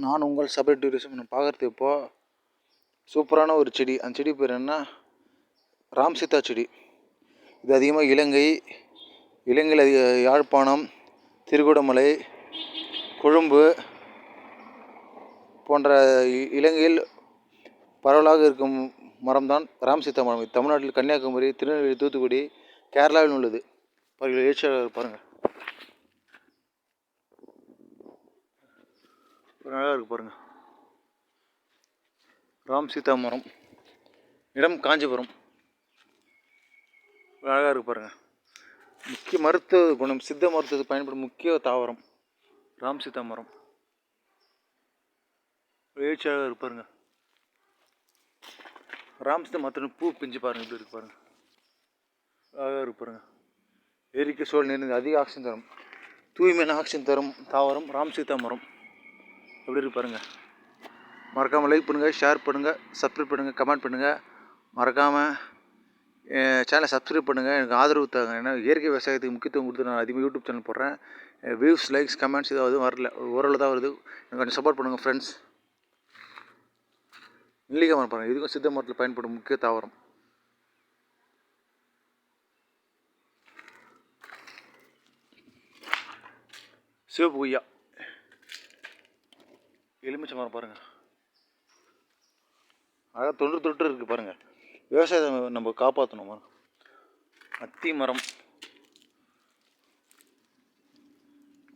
நான் உங்கள் separate tourism பார்க்குறது இப்போது சூப்பரான ஒரு செடி. அந்த செடி பேர் என்ன? ராம் சீதா செடி. இது அதிகமாக இலங்கை இலங்கையில் அதிக யாழ்ப்பாணம் திருக்குடமலை கொழும்பு போன்ற இ- இலங்கையில் பரவலாக இருக்கும் மரம்தான் ராம் சீதா மரம் தமிழ்நாட்டில் கன்னியாகுமரி திருநெல்வேலி தூத்துக்குடி கேரளாவில் உள்ளது. பாருங்கள் எழுச்சியாளர் பாருங்கள். நல்லா இருக்கு பாருங்க. ராம் சீதா மரம் இடம் காஞ்சிபுரம். அழகாக இருக்கு பாருங்க. முக்கிய மருத்துவ குணம் சித்த மருத்துவத்துக்கு பயன்படும் முக்கிய தாவரம் ராம் சீதா மரம் எழுச்சி அழகாக இருக்கு பாருங்க. ராம் சீதா மரத்தின் பூ பிஞ்சு பாருங்க இப்படி இருக்கு பாருங்க. அழகாக இருக்கு பாருங்க. இயற்கை சூழல் நிறைந்த அதிக ஆக்சிஜன் தரும். தூய்மையான ஆக்சிஜன் தரும் தாவரம் ராம் சீதா மரம் எப்படி இருக்கு பாருங்கள் மறக்காமல் லைக் பண்ணுங்கள் ஷேர் பண்ணுங்கள் சப்ஸ்கிரைப் பண்ணுங்கள் கமெண்ட் பண்ணுங்கள் மறக்காமல் சேனலை சப்ஸ்கிரைப் பண்ணுங்கள் எனக்கு ஆதரவு தாங்க ஏன்னா இயற்கை விவசாயத்துக்கு முக்கியத்துவம் கொடுத்து நான் அதிகமாக யூடியூப் சேனல் போடுறேன். வியூஸ் லைக்ஸ் கமெண்ட்ஸ் ஏதாவது வரல. ஓரளவு தான் வருது. எனக்கு கொஞ்சம் சப்போர்ட் பண்ணுங்கள் ஃப்ரெண்ட்ஸ் நெல்லிக்காய் மரம் பாருங்கள் இதுக்கும் சித்த மரத்தில் பயன்படும் முக்கிய தாவரம். சிவப்பு கொய்யா. எலுமிச்சை மரம் பாருங்கள் அழகாக தொன்று தொட்டு இருக்குது பாருங்கள் விவசாயத்தை நம்ம காப்பாற்றணும் மரம் அத்தி மரம்.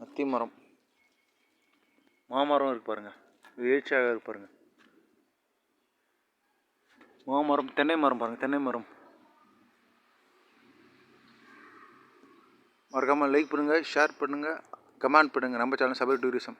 அத்தி மரம். மாமரம் இருக்கு பாருங்கள் எழுச்சியாக இருக்கு பாருங்கள் மாமரம் தென்னை மரம் பாருங்கள் தென்னை மரம். மறக்காமல் லைக் பண்ணுங்கள் ஷேர் பண்ணுங்கள் கமெண்ட் பண்ணுங்கள் நம்ம சேனல் சபை டூரிசம்